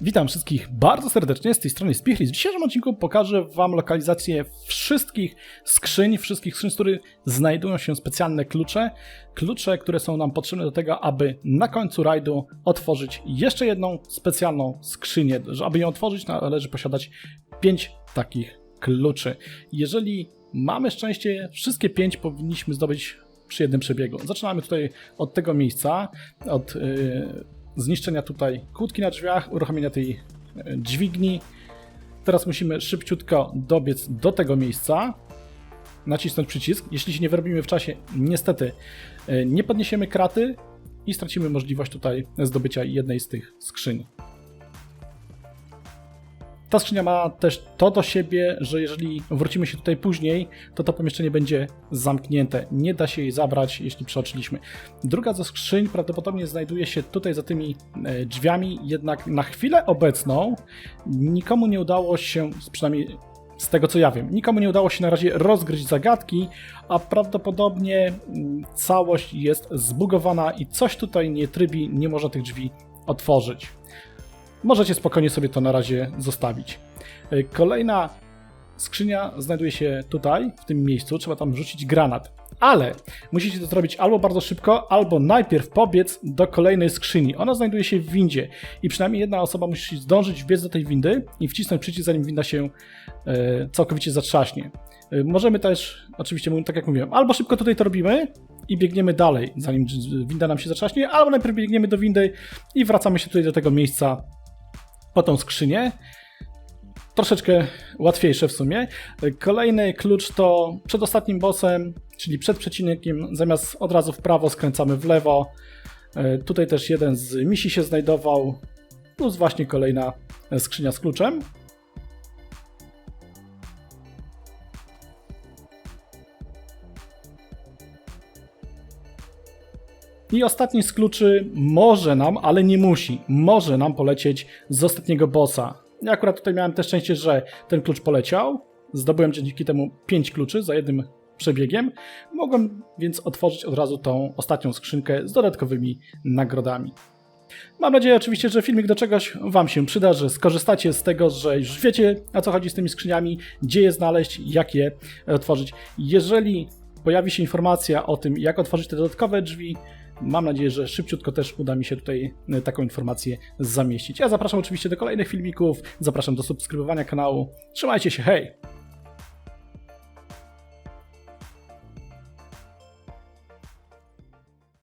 Witam wszystkich bardzo serdecznie, z tej strony Spichris. W dzisiejszym odcinku pokażę Wam lokalizację wszystkich skrzyń, wszystkich skrzyń, z których znajdują się specjalne klucze. Klucze, które są nam potrzebne do tego, aby na końcu rajdu otworzyć jeszcze jedną specjalną skrzynię. Aby ją otworzyć, należy posiadać 5 takich kluczy. Jeżeli mamy szczęście, wszystkie 5 powinniśmy zdobyć przy jednym przebiegu. Zaczynamy tutaj od tego miejsca, od... Yy, zniszczenia tutaj kłódki na drzwiach, uruchomienia tej e, dźwigni. Teraz musimy szybciutko dobiec do tego miejsca, nacisnąć przycisk. Jeśli się nie wyrobimy w czasie, niestety e, nie podniesiemy kraty i stracimy możliwość tutaj zdobycia jednej z tych skrzyń. Ta skrzynia ma też to do siebie, że jeżeli wrócimy się tutaj później, to to pomieszczenie będzie zamknięte. Nie da się jej zabrać, jeśli przeoczyliśmy. Druga ze skrzyń prawdopodobnie znajduje się tutaj za tymi e, drzwiami, jednak na chwilę obecną nikomu nie udało się, przynajmniej z tego co ja wiem, nikomu nie udało się na razie rozgryźć zagadki, a prawdopodobnie mm, całość jest zbugowana i coś tutaj nie trybi, nie można tych drzwi otworzyć możecie spokojnie sobie to na razie zostawić. E, kolejna skrzynia znajduje się tutaj, w tym miejscu. Trzeba tam wrzucić granat. Ale musicie to zrobić albo bardzo szybko, albo najpierw pobiec do kolejnej skrzyni. Ona znajduje się w windzie i przynajmniej jedna osoba musi zdążyć wbiec do tej windy i wcisnąć przycisk, zanim winda się e, całkowicie zatrzaśnie. E, możemy też, oczywiście, tak jak mówiłem, albo szybko tutaj to robimy i biegniemy dalej, zanim winda nam się zatrzaśnie, albo najpierw biegniemy do windy i wracamy się tutaj do tego miejsca, po tą skrzynię. Troszeczkę łatwiejsze w sumie. Kolejny klucz to przed ostatnim bossem, czyli przed przecinkiem, zamiast od razu w prawo skręcamy w lewo. E, tutaj też jeden z misi się znajdował, plus właśnie kolejna skrzynia z kluczem. I ostatni z kluczy może nam, ale nie musi, może nam polecieć z ostatniego bossa. Ja akurat tutaj miałem też szczęście, że ten klucz poleciał. Zdobyłem dzięki temu 5 kluczy za jednym przebiegiem. Mogłem więc otworzyć od razu tą ostatnią skrzynkę z dodatkowymi nagrodami. Mam nadzieję oczywiście, że filmik do czegoś Wam się przyda, że skorzystacie z tego, że już wiecie o co chodzi z tymi skrzyniami, gdzie je znaleźć, jak je otworzyć. Jeżeli pojawi się informacja o tym, jak otworzyć te dodatkowe drzwi, Mam nadzieję, że szybciutko też uda mi się tutaj e, taką informację zamieścić. Ja zapraszam oczywiście do kolejnych filmików, zapraszam do subskrybowania kanału. Trzymajcie się, hej!